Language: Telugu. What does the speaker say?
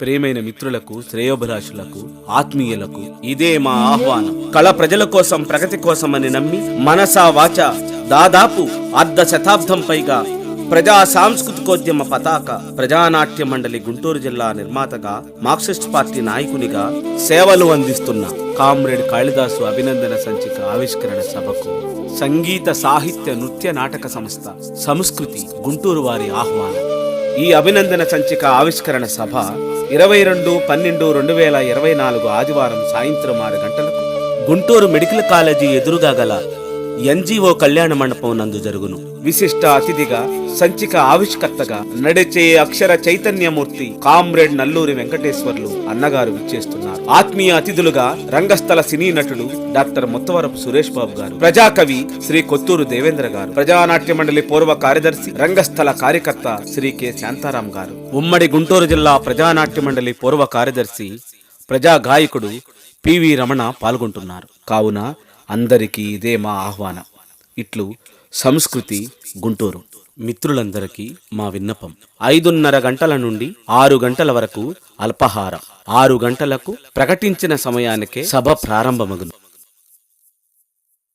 ప్రేమైన మిత్రులకు శ్రేయోభిలాషులకు ఆత్మీయులకు ఇదే మా ఆహ్వానం. కళ ప్రజల కోసం ప్రగతి కోసం అని నమ్మి మనసా వాచ దాదాపు అర్ధ శతాబ్దం పైగా ప్రజా సాంస్కృతికోద్యమ పతాక ప్రజానాట్య మండలి గుంటూరు జిల్లా నిర్మాతగా మార్క్సిస్ట్ పార్టీ నాయకునిగా సేవలు అందిస్తున్న కామ్రేడ్ కాళిదాసు అభినందన సంచిక ఆవిష్కరణ సభకు సంగీత సాహిత్య నృత్య నాటక సంస్థ సంస్కృతి గుంటూరు వారి ఆహ్వానం. ఈ అభినందన సంచిక ఆవిష్కరణ సభ ఇరవై రెండు పన్నెండు రెండు వేల ఇరవై నాలుగు ఆదివారం సాయంత్రం ఆరు గంటలకు గుంటూరు మెడికల్ కాలేజీ ఎదురుగా గల ఎన్జిఓ కళ్యాణ మండపం నందు జరుగును. విశిష్ట అతిథిగా సంచిక ఆవిష్కర్తగా నడిచే అక్షర చైతన్యమూర్తి కామ్రేడ్ నల్లూరి వెంకటేశ్వర్లు అన్నగారు విచ్చేస్తున్నారు. ఆత్మీయ అతిథులుగా రంగస్థల సినీ నటుడు డాక్టర్ ముత్తవరపు సురేష్ బాబు గారు ప్రజాకవి శ్రీ కొత్తూరు దేవేంద్ర గారు ప్రజానాట్య మండలి పూర్వ కార్యదర్శి రంగస్థల కార్యకర్త శ్రీ కె. శాంతారాం గారు ఉమ్మడి గుంటూరు జిల్లా ప్రజానాట్య మండలి పూర్వ కార్యదర్శి ప్రజా గాయకుడు పివి రమణ పాల్గొంటున్నారు. కావున అందరికీ ఇదే మా ఆహ్వానం. ఇట్లు సంస్కృతి గుంటూరు. మిత్రులందరికీ మా విన్నపం. ఐదున్నర గంటల నుండి ఆరు గంటల వరకు అల్పహారం. ఆరు గంటలకు ప్రకటించిన సమయానికే సభ ప్రారంభమగును.